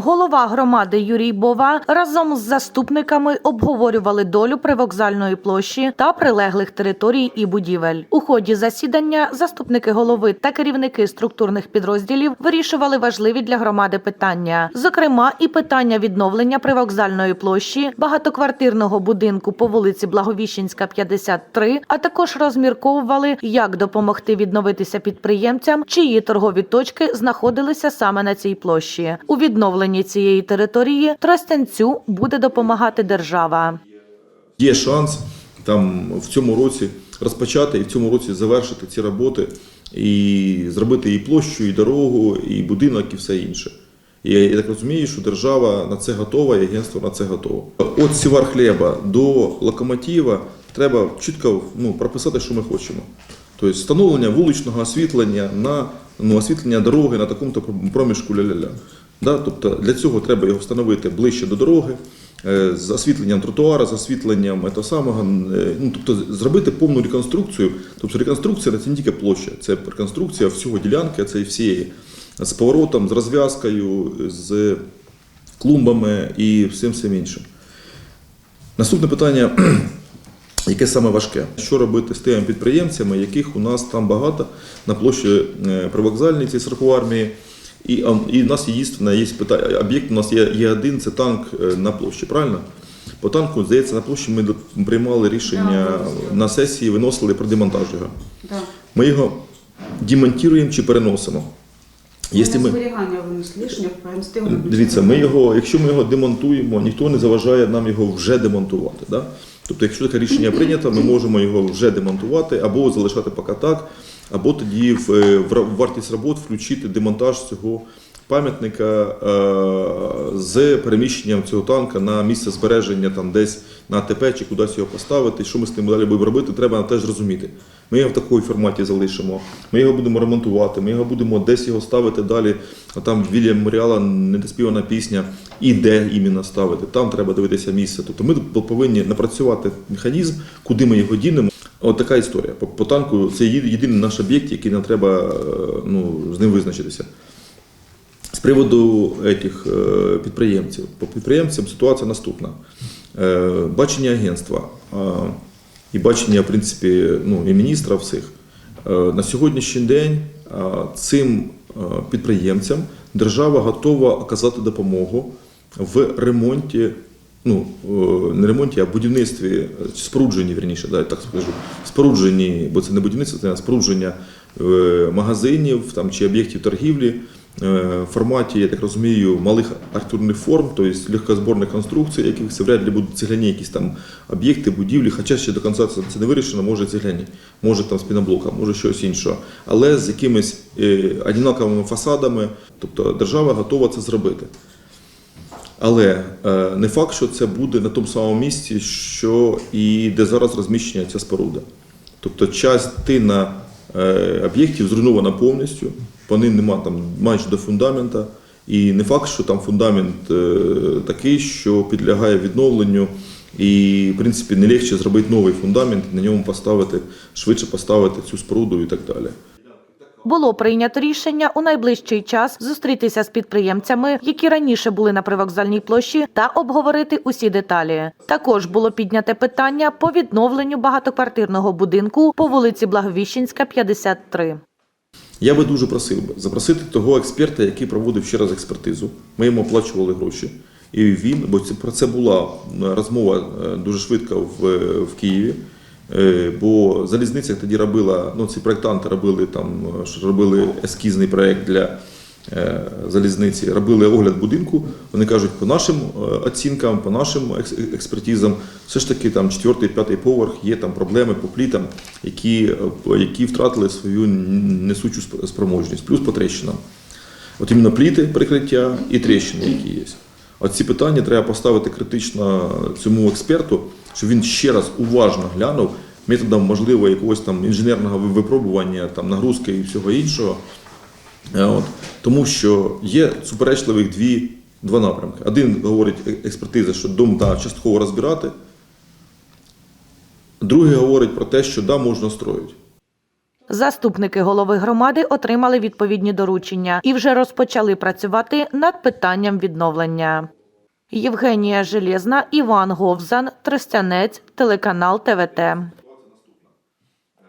Голова громади Юрій Бова разом з заступниками обговорювали долю привокзальної площі та прилеглих територій і будівель. У ході засідання заступники голови та керівники структурних підрозділів вирішували важливі для громади питання, зокрема, і питання відновлення привокзальної площі, багатоквартирного будинку по вулиці Благовіщенська, 53, а також розмірковували, як допомогти відновитися підприємцям, чиї торгові точки знаходилися саме на цій площі. У відновленні цієї території Тростянцю буде допомагати держава. Є шанс там в цьому році розпочати і в цьому році завершити ці роботи і зробити і площу, і дорогу, і будинок, і все інше. І я, так розумію, що держава на це готова, і агентство на це готово. От сівар хліба до локомотива треба чітко ну, прописати, що ми хочемо. Тобто встановлення вуличного освітлення на ну, освітлення дороги на такому проміжку ля-ля-ля. Да? Тобто для цього треба його встановити ближче до дороги, е, з освітленням тротуара, з освітленням того самого, е, ну, тобто зробити повну реконструкцію. Тобто реконструкція це не тільки площа, це реконструкція всього ділянки, це і всієї. З поворотом, з розв'язкою, з клумбами і всім всім іншим. Наступне питання, яке саме важке? Що робити з тими підприємцями, яких у нас там багато на площі е, привокзальній цій 40 армії. І, і в нас є дійсно є питання. Об'єкт у нас є, є один, це танк е, на площі, правильно? По танку, здається, на площі ми приймали рішення на сесії, виносили про демонтаж його. Да. Ми його демонтуємо чи переносимо. Якщо ми, Дивіться, ми його, якщо ми його демонтуємо, ніхто не заважає нам його вже демонтувати. Да? Тобто, якщо таке рішення прийнято, ми можемо його вже демонтувати або залишати поки так, або тоді в, е, в вартість робот включити демонтаж цього пам'ятника е, з переміщенням цього танка на місце збереження там десь на АТП чи кудись його поставити. Що ми з ним далі будемо робити, треба теж розуміти. Ми його в такому форматі залишимо, ми його будемо ремонтувати, ми його будемо десь його ставити далі. А там біля меморіала недоспівана пісня, і де іменно ставити. Там треба дивитися місце. Тобто ми повинні напрацювати механізм, куди ми його дінемо. От така історія. По, по танку це єдиний наш об'єкт, який нам треба е, ну, з ним визначитися. З приводу етих, е, підприємців. По підприємцям ситуація наступна. Е, Бачення агентства е, і бачення, в принципі, ну, і міністра всіх. На сьогоднішній день цим підприємцям держава готова оказати допомогу в ремонті, ну, не ремонті, а будівництві, спорудженні, вірніше, да, так скажу, спорудженні, бо це не будівництво, це спорудження магазинів там, чи об'єктів торгівлі в форматі, я так розумію, малих архітектурних форм, тобто легкозборних конструкцій, яких це вряд ли будуть цегляні якісь там об'єкти, будівлі, хоча ще до кінця це не вирішено, може цегляні, може там з піноблока, може щось іншого. Але з якимись е, однаковими фасадами, тобто держава готова це зробити. Але е, не факт, що це буде на тому самому місці, що і де зараз розміщення ця споруда. Тобто частина е, об'єктів зруйнована повністю, по ним нема там майже до фундамента. І не факт, що там фундамент е, такий, що підлягає відновленню, і в принципі не легше зробити новий фундамент, на ньому поставити, швидше поставити цю споруду і так далі. Було прийнято рішення у найближчий час зустрітися з підприємцями, які раніше були на привокзальній площі, та обговорити усі деталі. Також було підняте питання по відновленню багатоквартирного будинку по вулиці Благовіщенська, 53. Я би дуже просив би запросити того експерта, який проводив ще раз експертизу. Ми йому оплачували гроші. І він, бо це про це була е, розмова е, дуже швидко в, е, в Києві. Е, Бо залізниця тоді робила, ну ці проєктанти робили там, е, робили ескізний проєкт для е, залізниці, робили огляд будинку. Вони кажуть, по нашим оцінкам, по нашим експертизам, все ж таки там четвертий, п'ятий поверх є там проблеми по плітам, які, які втратили свою несучу спроможність, плюс по тріщинам. От іменно пліти прикриття і тріщини, які є. От ці питання треба поставити критично цьому експерту, щоб він ще раз уважно глянув методом, можливо, якогось там інженерного випробування, там, нагрузки і всього іншого. Е, От. Тому що є суперечливих дві, два напрямки. Один говорить е- експертиза, що дом да, частково розбирати, другий говорить про те, що да, можна строїти. Заступники голови громади отримали відповідні доручення і вже розпочали працювати над питанням відновлення. Євгенія Железна, Іван Говзан, Тростянець, телеканал ТВТ.